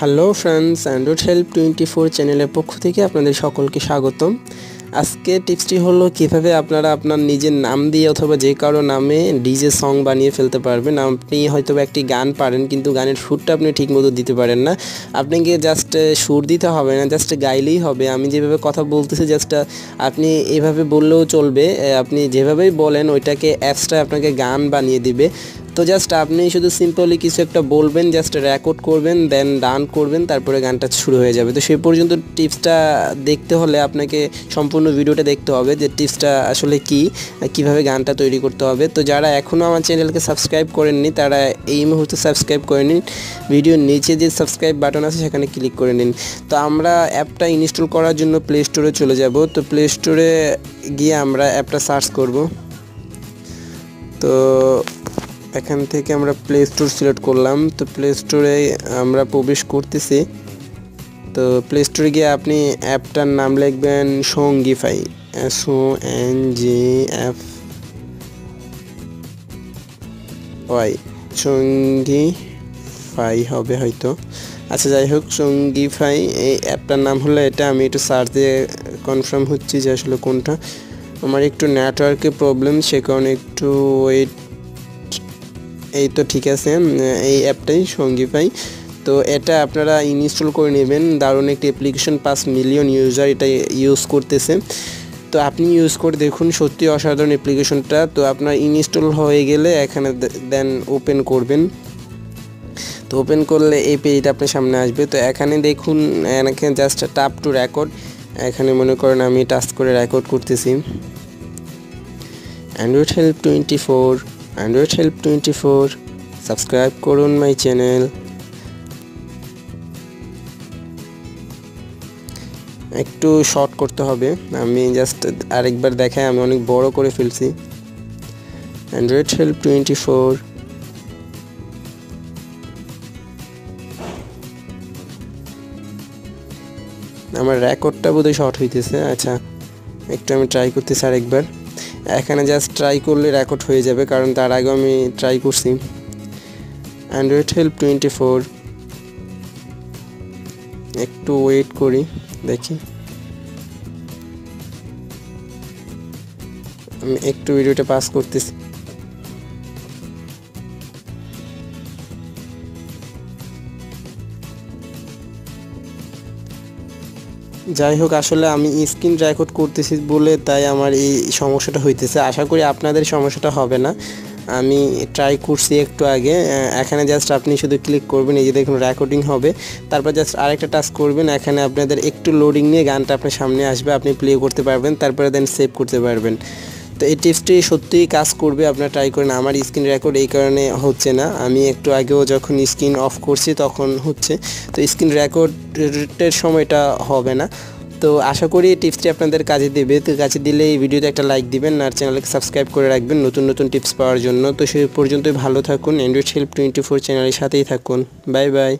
Hello friends Android help twenty four চ্যানেলের পক্ষ থেকে আপনাদের সকলকে স্বাগতম। আজকে টিপসটি হলো কীভাবে আপনারা আপনার নিজের নাম দিয়ে অথবা যে কারও নামে ডিজে সং বানিয়ে ফেলতে পারবেন। আপনি হয়তো একটি গান পারেন, কিন্তু গানের সুরটা আপনি ঠিকমতো দিতে পারেন না। আপনাকে জাস্ট সুর দিতে হবে না জাস্ট গাইলেই হবে। আমি যেভাবে কথা বলতেছি জাস্ট আপনি এভাবে বললেও চলবে। আপনি যেভাবেই বলেন, ওইটাকে অ্যাপসটা আপনাকে গান বানিয়ে দিবে। তো জাস্ট আপনি শুধু সিম্পলি কিছু একটা বলবেন জাস্ট রেকর্ড করবেন দেন ডান করবেন, তারপরে গানটা শুরু হয়ে যাবে। তো সেই পর্যন্ত টিপসটা দেখতে হলে আপনাকে সম্পূর্ণ ভিডিওটা দেখতে হবে যে টিপসটা আসলে কি, কীভাবে গানটা তৈরি করতে হবে। তো যারা এখনও আমার চ্যানেলকে সাবস্ক্রাইব করেননি, তারা এই মুহূর্তে সাবস্ক্রাইব করে নিন। ভিডিওর নিচে যে সাবস্ক্রাইব বাটন আছে, সেখানে ক্লিক করে নিন। তো আমরা অ্যাপটা ইনস্টল করার জন্য প্লে স্টোরে চলে যাব। তো প্লে স্টোরে গিয়ে আমরা অ্যাপটা সার্চ করব। তো এখান থেকে আমরা প্লে স্টোর সিলেক্ট করলাম। তো প্লে স্টোরে আমরা প্রবেশ করতেছি। তো প্লে স্টোরে গিয়ে আপনি অ্যাপটার নাম লিখবেন Songfy S O N G F Y Songfy হবে হয়তো। আচ্ছা যাই হোক সঙ্গিফাই এই অ্যাপটার নাম হলো এটা। আমি একটু সার্চ দিয়ে কনফার্ম হচ্ছি যে আসলে কোনটা। আমার একটু নেটওয়ার্কের প্রবলেম সে কারণে একটু ওয়েট এই তো ঠিক আছে এই অ্যাপটাই সঙ্গী পাই তো এটা আপনারা ইনস্টল করে নেবেন। দারুণ একটি অ্যাপ্লিকেশন পাঁচ মিলিয়ন ইউজার এটা ইউজ করতেছে। তো আপনি ইউজ করে দেখুন সত্যি অসাধারণ অ্যাপ্লিকেশনটা তো আপনার ইনস্টল হয়ে গেলে এখানে দেন ওপেন করবেন। তো ওপেন করলে এই পেজটা আপনার সামনে আসবে। তো এখানে দেখুন, এখানে জাস্ট টাপ টু রেকর্ড এখানে মনে করেন আমি টাচ করে রেকর্ড করতেছি। Android help twenty four Android help twenty four subscribe করুন মাই চ্যানেল একটু শর্ট করতে হবে। আমি জাস্ট আরেকবার দেখাই, আমি অনেক বড় করে ফেলছি। অ্যান্ড্রয়েড হেল্প টোয়েন্টি ফোর আমার রেকর্ডটা বোধহয় শর্ট হইতেছে। আচ্ছা একটু আমি ট্রাই করতেছি আরেকবার। এখানে জাস্ট ট্রাই করলে রেকর্ড হয়ে যাবে, কারণ তার আগে আমি ট্রাই করছি। অ্যান্ড্রয়েড হেল্প টোয়েন্টি ফোর একটু ওয়েট করি, দেখি। আমি একটু ভিডিওটা পাস করতেছি। যাই হোক, আসলে আমি স্ক্রিন রেকর্ড করতেছি বলে তাই আমার এই সমস্যাটা হইতেছে। আশা করি আপনাদের সমস্যাটা হবে না। আমি ট্রাই করছি একটু আগে। এখানে জাস্ট আপনি শুধু ক্লিক করবেন, এই যে দেখুন রেকর্ডিং হবে। তারপর জাস্ট আরেকটা টাচ করবেন, এখানে আপনাদের একটু লোডিং নিয়ে গানটা আপনার সামনে আসবে, আপনি প্লে করতে পারবেন, তারপরে দেন সেভ করতে পারবেন। তো এই টিপসটি সত্যিই কাজ করবে, আপনারা ট্রাই করেন। আমার স্ক্রিন রেকর্ড এই কারণে হচ্ছে না। আমি একটু আগেও যখন স্ক্রিন অফ করছি তখন হচ্ছে। তো স্ক্রিন রেকর্ডের সময়টা হবে না। তো আশা করি এই টিপসটি আপনাদের কাজে দেবে। তো কাজে দিলে এই ভিডিওতে একটা লাইক দিবেন আর চ্যানেলকে সাবস্ক্রাইব করে রাখবেন নতুন নতুন টিপস পাওয়ার জন্য। তো সেই পর্যন্তই ভালো থাকুন। অ্যান্ড্রয়েড হেল্প টোয়েন্টি ফোর চ্যানেলের সাথেই থাকুন। Bye bye